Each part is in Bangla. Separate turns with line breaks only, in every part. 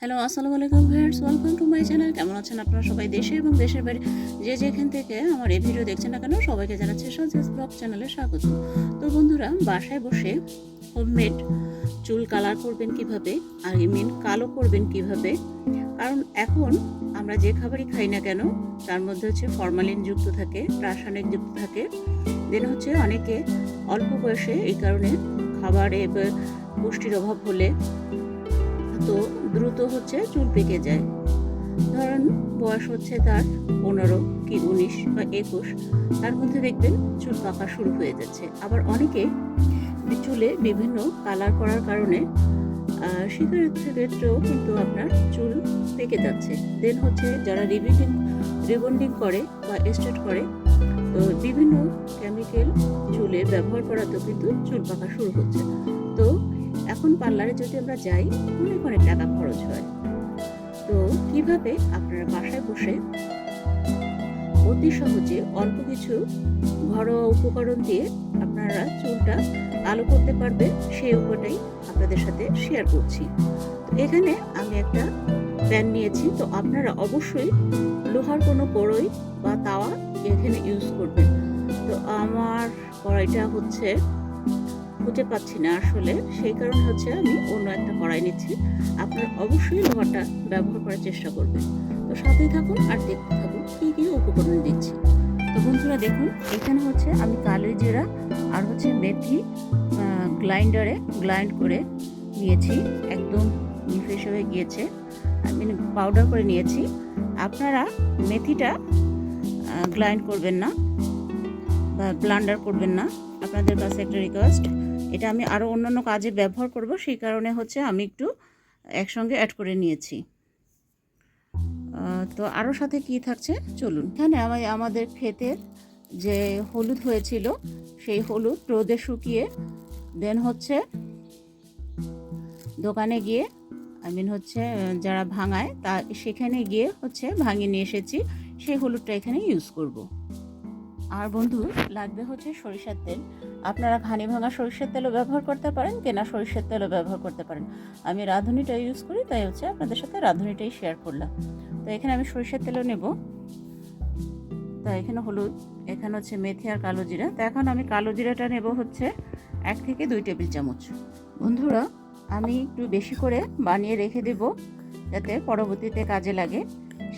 হ্যালো আসসালামু আলাইকুম viewers welcome to my channel কেমন আছেন আপনারা সবাই? দেশে এবং দেশের বাইরে যে যেখান থেকে আমার এই ভিডিও দেখছেন না কেন, সবাইকে জানাচ্ছি সজেস ব্লগ চ্যানেলে স্বাগত। তো বন্ধুরা, বাসায় বসে হোমমেড চুল কালার করবেন কীভাবে, আর মেন কালো করবেন কীভাবে, কারণ এখন আমরা যে খাবারই খাই না কেন, তার মধ্যে হচ্ছে ফরমালিন যুক্ত থাকে, রাসায়নিক যুক্ত থাকে। দেন হচ্ছে অনেকে অল্প বয়সে এই কারণে খাবারে পুষ্টির অভাব হলে তো দ্রুত হচ্ছে চুল পেকে যায়। ধরুন বয়স হচ্ছে তার পনেরো কি উনিশ বা একুশ, তার মধ্যে দেখবেন চুল পাকা শুরু হয়ে যাচ্ছে। আবার অনেকে চুলে বিভিন্ন কালার করার কারণে শিকারের ক্ষেত্রেও কিন্তু আপনার চুল পেকে যাচ্ছে। দেন হচ্ছে যারা রিবিন্ডিং রিবন্ডিং করে বা স্ট্রেট করে, তো বিভিন্ন কেমিক্যাল চুলে ব্যবহার করাতেও কিন্তু চুল পাকা শুরু হচ্ছে। এখন পার্লারে যদি আমরা যাই, অনেক অনেক টাকা খরচ হয়। তো কীভাবে আপনারা বাসায় বসে অতি সহজে অল্প কিছু ঘরোয়া উপকরণ দিয়ে আপনারা চুলটা আলো করতে পারবেন, সেই উপায়টাই আপনাদের সাথে শেয়ার করছি। তো এখানে আমি একটা প্যান নিয়েছি, তো আপনারা অবশ্যই লোহার কোনো কড়ই বা তাওয়া এখানে ইউজ করবেন। তো আমার কড়াইটা হচ্ছে খুঁজে পাচ্ছি না আসলে। সেই কারণে হচ্ছে আমি অন্য একটা কড়াই নিচ্ছি। আপনারা অবশ্যই লোহাটা ব্যবহার করার চেষ্টা করবেন। তো সাথেই থাকুন আর দেখতে থাকুন কী কী উপকরণ দিচ্ছি। তো বন্ধুরা দেখুন, এখানে হচ্ছে আমি কালো জিরা আর হচ্ছে মেথি গ্লাইন্ডারে গ্লাইন্ড করে নিয়েছি। একদম নিফেস হয়ে গিয়েছে। আমি পাউডার করে নিয়েছি। আপনারা মেথিটা গ্লাইন্ড করবেন না বা ব্লান্ডার করবেন না। আপনাদের কাছে একটা রিকোয়েস্ট এটা আমি আরও অন্যান্য কাজে ব্যবহার করব, সেই কারণে হচ্ছে আমি একটু একসঙ্গে অ্যাড করে নিয়েছি। তো আরও সাথে কি থাকছে? চলুন। এখানে আমি আমাদের ক্ষেতের যে হলুদ হয়েছিল, সেই হলুদ রোদে শুকিয়ে দেন হচ্ছে দোকানে গিয়ে আই মিন হচ্ছে যারা ভাঙায়, তা সেখানে গিয়ে হচ্ছে ভাঙিয়ে নিয়ে এসেছি, সেই হলুদটা এখানে ইউজ করব। আর বন্ধু, লাগবে হচ্ছে সরিষার তেল। আপনারা ঘানি ভাঙা সরিষার তেলও ব্যবহার করতে পারেন, কেনা সরিষার তেলও ব্যবহার করতে পারেন। আমি রাঁধুনিটা ইউজ করি, তাই হচ্ছে আপনাদের সাথে রাঁধুনিটাই শেয়ার করলাম। তো এখানে আমি সরিষার তেলও নেব। তো এখানে হলুদ, এখানে হচ্ছে মেথি আর কালো জিরা। তো এখন আমি কালো জিরাটা নেব হচ্ছে এক থেকে দুই টেবিল চামচ। বন্ধুরা, আমি একটু বেশি করে বানিয়ে রেখে দেব, যাতে পরবর্তীতে কাজে লাগে।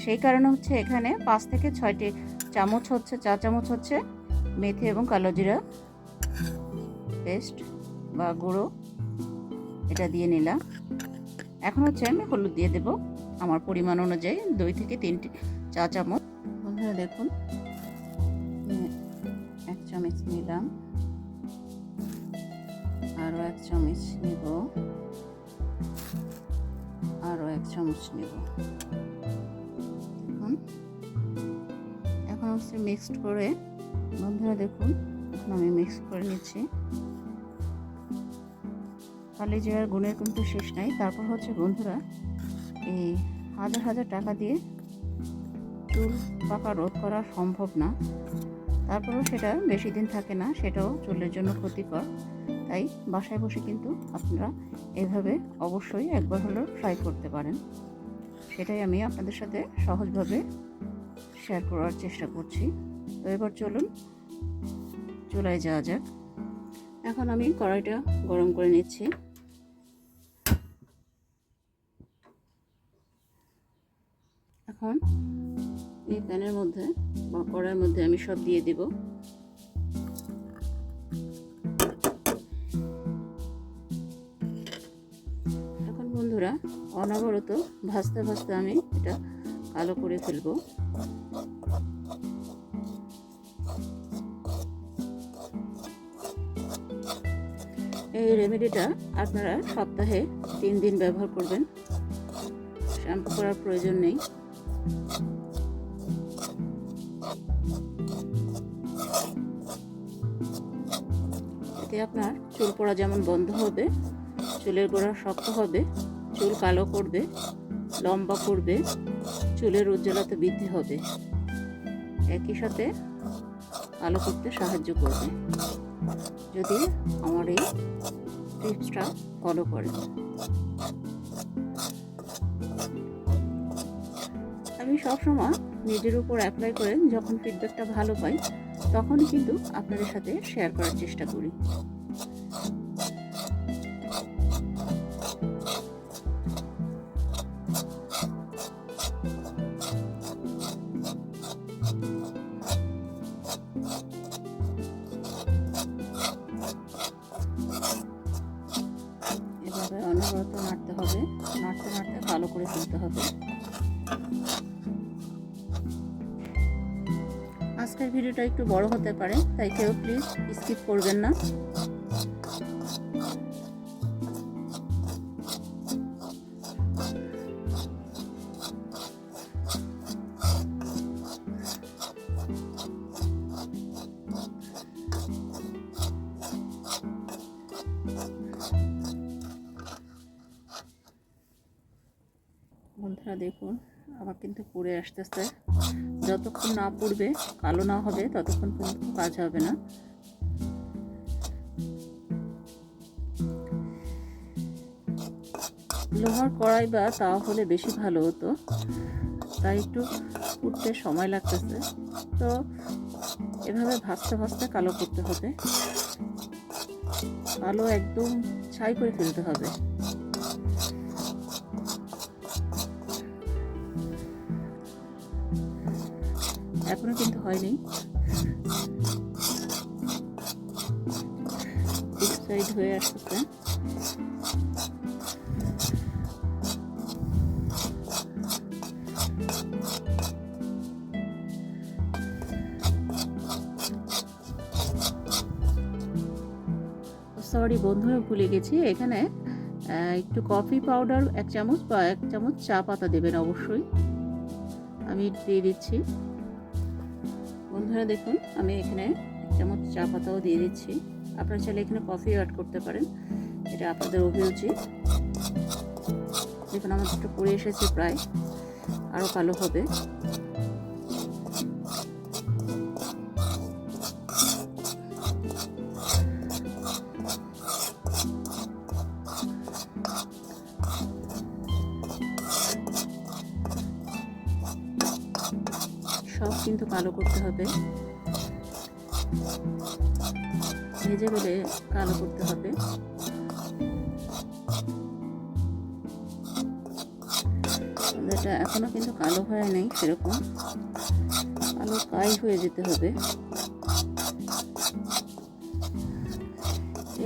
সেই কারণে হচ্ছে এখানে পাঁচ থেকে ছয়টি চামচ হচ্ছে, চা চামচ হচ্ছে মেথি এবং কালো জিরা পেস্ট বা গুঁড়ো, এটা দিয়ে নিলাম। এখন হচ্ছে আমি হলুদ দিয়ে দেব আমার পরিমাণ অনুযায়ী দুই থেকে তিনটি চা চামচ। বন্ধুরা দেখুন এক চামচ নিলাম, আরও এক চামচ নেব, আরও এক চামচ নেব। এখন হচ্ছে মিক্সড করে, বন্ধুরা দেখুন আমি মিক্স করে নিচ্ছি। কালি জিরার গুণের কিন্তু শেষ নাই। তারপর হচ্ছে বন্ধুরা, এই হাজার হাজার টাকা দিয়ে চুল পাকা রোধ করা সম্ভব না। তারপরেও সেটা বেশি দিন থাকে না, সেটাও চুলের জন্য ক্ষতিকর। তাই বাসায় বসে কিন্তু আপনারা এভাবে অবশ্যই একবার হলেও ট্রাই করতে পারেন। সেটাই আমি আপনাদের সাথে সহজভাবে শেয়ার করার চেষ্টা করছি। তো এবার চলুন, চুলায় যাওয়া যাক। এখন আমি কড়াইটা গরম করে নিচ্ছি। এখন এই প্যানের মধ্যে বা কড়াইয়ের মধ্যে আমি সব দিয়ে দিব। এখন বন্ধুরা, অনবরত ভাজতে ভাজতে আমি এটা কালো করে ফেলব। এই রেমেডিটা আপনারা সপ্তাহে তিন দিন ব্যবহার করবেন। শ্যাম্পু করার প্রয়োজন নেই। এতে আপনার চুল পড়া যেমন বন্ধ হবে, চুলের গোড়া শক্ত হবে, চুল কালো করবে, লম্বা করবে, চুলের উজ্জ্বলতা বৃদ্ধি হবে। একই সাথে আলো করতে সাহায্য করবে। যদি আমার এই টিপসটা ফলো করে। আমি সবসময় নিজের উপর অ্যাপ্লাই করে যখন ফিডব্যাকটা ভালো পাই তখন কিন্তু আপনাদের সাথে শেয়ার করার চেষ্টা করি। করে তুলতে হবে। আজকের ভিডিওটা একটু বড় হতে পারে, তাই কেউ প্লিজ স্কিপ করবেন না। বন্ধুরা দেখুন আমার কিন্তু পুড়ে আসতেছে যতক্ষণ না পুড়বে, কালো না হবে, ততক্ষণ পর্যন্ত কাজ হবে না। লোহার কড়াই বা তা হলে বেশি ভালো হতো, তাই একটু উঠতে সময় লাগতেছে। তো এভাবে ভাজতে ভাজতে কালো করতে হবে। কালো একদম ছাই করে ফেলতে হবে। এখনও কিন্তু হয়নি। সাইড হয়ে আসতেছে সরি বন্ধুরা, ভুলে গেছি। এখানে একটু কফি পাউডার এক চামচ বা এক চামচ চা পাতা দেবেন অবশ্যই। আমি দিয়ে দিচ্ছি। বন্ধুরা দেখুন, আমি এখানে এক চামচ চা পাতাও দিয়ে দিচ্ছি। আপনারা চাইলে এখানে কফিও অ্যাড করতে পারেন। এটা আপনাদের অভিরুচি। দেখুন, আমার একটু পড়ে এসেছে প্রায় আরও কালো হবে। কিন্তু কালো করতে হবে। ভেজে বলে কালো করতে হবে। এটা এখনও কিন্তু কালো হয় নাই সেরকম। কালো কাই হয়ে যেতে হবে।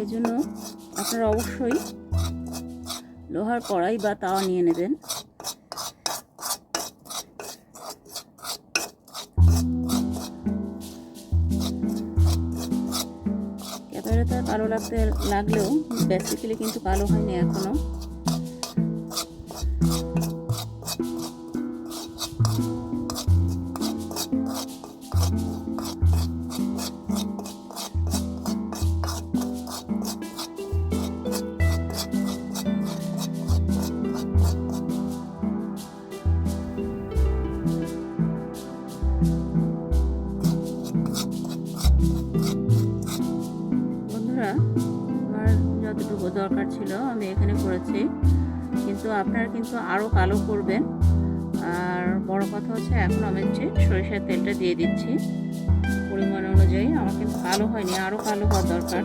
এই জন্য আপনারা অবশ্যই লোহার কড়াই বা তাওয়া নিয়ে নেবেন। কালো লাগতে লাগলেও বেসিক্যালি কিন্তু কালো হয়নি এখনও। যতটুকু দরকার ছিল আমি এখানে করেছি। কিন্তু আপনারা কিন্তু আরও কালো করবেন। আর বড় কথা হচ্ছে এখন আমি হচ্ছে সরিষার তেলটা দিয়ে দিচ্ছি, পরিমাণ অনুযায়ী আমার কিন্তু কালো হয়নি আরও কালো হওয়ার দরকার।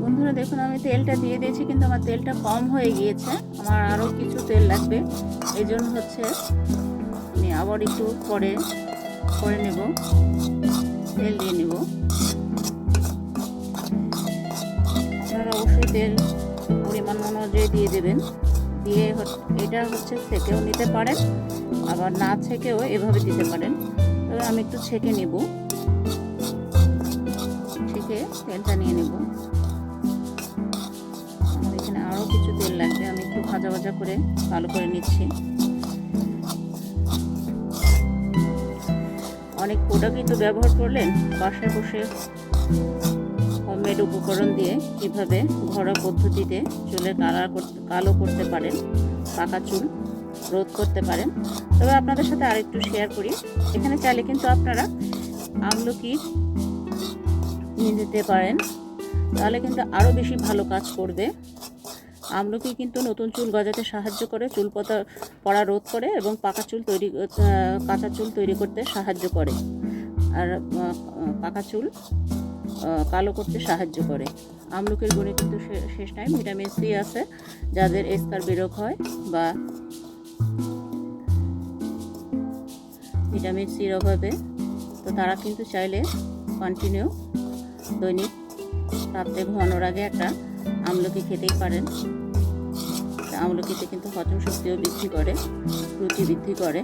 বন্ধুরা, দেখুন, আমি তেলটা দিয়ে দিয়েছি, কিন্তু আমার তেলটা কম হয়ে গিয়েছে। আমার আরও কিছু তেল লাগবে এই জন্য হচ্ছে আমি আবার একটু পরে করে নেব, তেল দিয়ে নেব। অবশ্যই তেল পরিমাণ অনুযায়ী দিয়ে দেবেন। দিয়ে এটা হচ্ছে ছেঁকেও নিতে পারেন, আবার না ছেঁকেও এভাবে দিতে পারেন। তবে আমি একটু ছেঁকে নেব। ছেঁকে তেলটা নিয়ে নেব। এখানে আরও কিছু তেল লাগবে, আমি একটু ভাজা ভাজা করে ভালো করে নিচ্ছি। অনেক প্রোডাক্টই তো ব্যবহার করলেন, বাসায় বসে হোমমেড উপকরণ দিয়ে কীভাবে ঘরোয়া পদ্ধতিতে চুলের কালার কালো করতে পারেন, পাকা চুল রোধ করতে পারেন। তবে আপনাদের সাথে আরেকটু শেয়ার করি। এখানে চাইলে কিন্তু আপনারা আমলকি নিয়ে যেতে পারেন। তাহলে কিন্তু আরও বেশি ভালো কাজ করবে। আমলকি কিন্তু নতুন চুল গজাতে সাহায্য করে, চুল পতা, পড়া রোধ করে এবং পাকা চুল তৈরি কাঁচা চুল তৈরি করতে সাহায্য করে। আর পাকা চুল কালো করতে সাহায্য করে। আমলকির গুণে কিন্তু শেষ টাইম ভিটামিন সি আছে, যাদের এসকার বিরোগ হয় বা ভিটামিন সির অভাবে তো তারা কিন্তু চাইলে কন্টিনিউ দৈনিক রাত্রে ঘুমানোর আগে একটা আমলকি খেতেই পারেন। আমলকিতে কিন্তু হজম শক্তিও বৃদ্ধি করে, রুচি বৃদ্ধি করে।